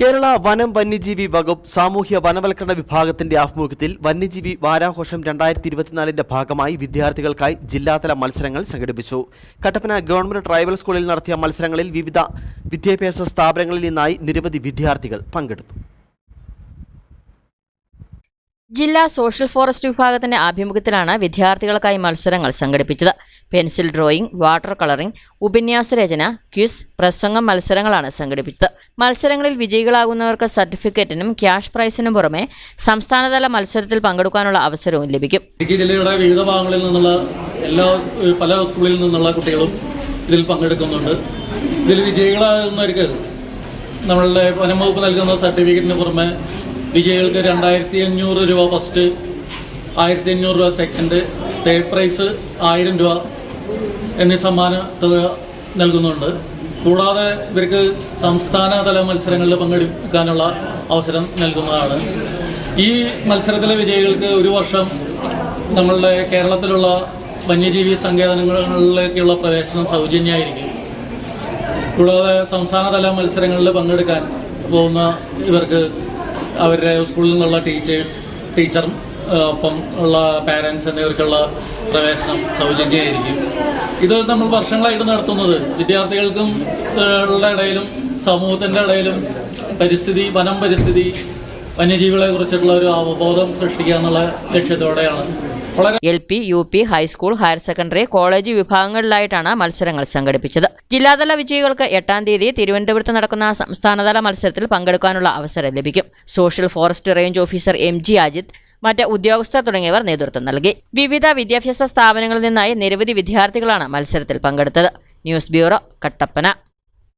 കേരള വനം വന്യജീവി വകുപ്പ് സാമൂഹ്യ വനവൽക്കരണ വിഭാഗത്തിന്റെ ആഭിമുഖ്യത്തിൽ വന്യജീവി വാരാഘോഷം രണ്ടായിരത്തി ഇരുപത്തിനാലിന്റെ ഭാഗമായി വിദ്യാർത്ഥികൾക്കായി ജില്ലാതല മത്സരങ്ങൾ സംഘടിപ്പിച്ചു. കട്ടപ്പന ഗവൺമെന്റ് ട്രൈബൽ സ്കൂളിൽ നടത്തിയ മത്സരങ്ങളിൽ വിവിധ വിദ്യാഭ്യാസ സ്ഥാപനങ്ങളിൽ നിന്നായി നിരവധി വിദ്യാർത്ഥികൾ പങ്കെടുത്തു. ജില്ലാ സോഷ്യൽ ഫോറസ്റ്റ് വിഭാഗത്തിന്റെ ആഭിമുഖ്യത്തിലാണ് വിദ്യാർത്ഥികൾക്കായി മത്സരങ്ങൾ സംഘടിപ്പിച്ചത്. പെൻസിൽ ഡ്രോയിംഗ് വാട്ടർ കളറിംഗ് ഉപന്യാസ രചന ക്വിസ് പ്രസംഗം മത്സരങ്ങളാണ് സംഘടിപ്പിച്ചത്. മത്സരങ്ങളിൽ വിജയികളാകുന്നവർക്ക് സർട്ടിഫിക്കറ്റിനും ക്യാഷ് പ്രൈസിനും പുറമെ സംസ്ഥാനതല മത്സരത്തിൽ പങ്കെടുക്കാനുള്ള അവസരവും ലഭിക്കും. ഇടുക്കി ജില്ലയുടെ വിവിധ ഭാഗങ്ങളിൽ നിന്നുള്ള എല്ലാ പല സ്കൂളിൽ നിന്നുള്ള കുട്ടികളും ഇതിൽ പങ്കെടുക്കുന്നുണ്ട്. ഇതിൽ വിജയികളാകുന്നവർക്ക് നമ്മളുടെ വനം വകുപ്പ് നൽകുന്ന സർട്ടിഫിക്കറ്റിന് പുറമെ വിജയികൾക്ക് രണ്ടായിരത്തി അഞ്ഞൂറ് രൂപ ഫസ്റ്റ് ആയിരത്തി അഞ്ഞൂറ് രൂപ സെക്കൻഡ് തേർഡ് പ്രൈസ് ആയിരം രൂപ എന്നീ സമ്മാന തുക നൽകുന്നുണ്ട്. കൂടാതെ ഇവർക്ക് സംസ്ഥാനതല മത്സരങ്ങളിൽ പങ്കെടുക്കാനുള്ള അവസരം നൽകുന്നതാണ്. ഈ മത്സരത്തിലെ വിജയികൾക്ക് ഒരു വർഷം നമ്മളുടെ കേരളത്തിലുള്ള വന്യജീവി സങ്കേതങ്ങളിലേക്കുള്ള പ്രവേശനം സൗജന്യമായിരിക്കും. കൂടാതെ സംസ്ഥാനതല മത്സരങ്ങളിൽ പങ്കെടുക്കാൻ പോകുന്ന ഇവർക്ക് അവരുടെ സ്കൂളിൽ നിന്നുള്ള ടീച്ചേഴ്സ് ടീച്ചറും ഒപ്പം ഉള്ള പാരൻസ് എന്നിവർക്കുള്ള പ്രവേശനം സൗജന്യമായിരിക്കും. ഇത് നമ്മൾ വർഷങ്ങളായിട്ട് നടത്തുന്നത്. വിദ്യാർത്ഥികൾക്കും ഉള്ള ഇടയിലും സമൂഹത്തിന്റെ ഇടയിലും പരിസ്ഥിതി വനം പരിസ്ഥിതി വന്യജീവികളെ കുറിച്ചിട്ടുള്ള ഒരു അവബോധം സൃഷ്ടിക്കുക എന്നുള്ള ലക്ഷ്യത്തോടെയാണ്. L P U P high school higher secondary college വിഭാഗങ്ങളിലായിട്ടാണ് മത്സരങ്ങൾ സംഘടിപ്പിച്ചത്. ജില്ലാതല വിജയികൾക്ക് എട്ടാം തീയതി തിരുവനന്തപുരത്ത് നടക്കുന്ന സംസ്ഥാനതല മത്സരത്തിൽ പങ്കെടുക്കാനുള്ള അവസരം ലഭിക്കും. Social forest range officer M G Ajith മറ്റ് ഉദ്യോഗസ്ഥർ തുടങ്ങിയവർ നേതൃത്വം നൽകി. വിവിധ വിദ്യാഭ്യാസ സ്ഥാപനങ്ങളിൽ നിന്നായി നിരവധി വിദ്യാർത്ഥികളാണ് മത്സരത്തിൽ പങ്കെടുത്തത്. News bureau Kattappana.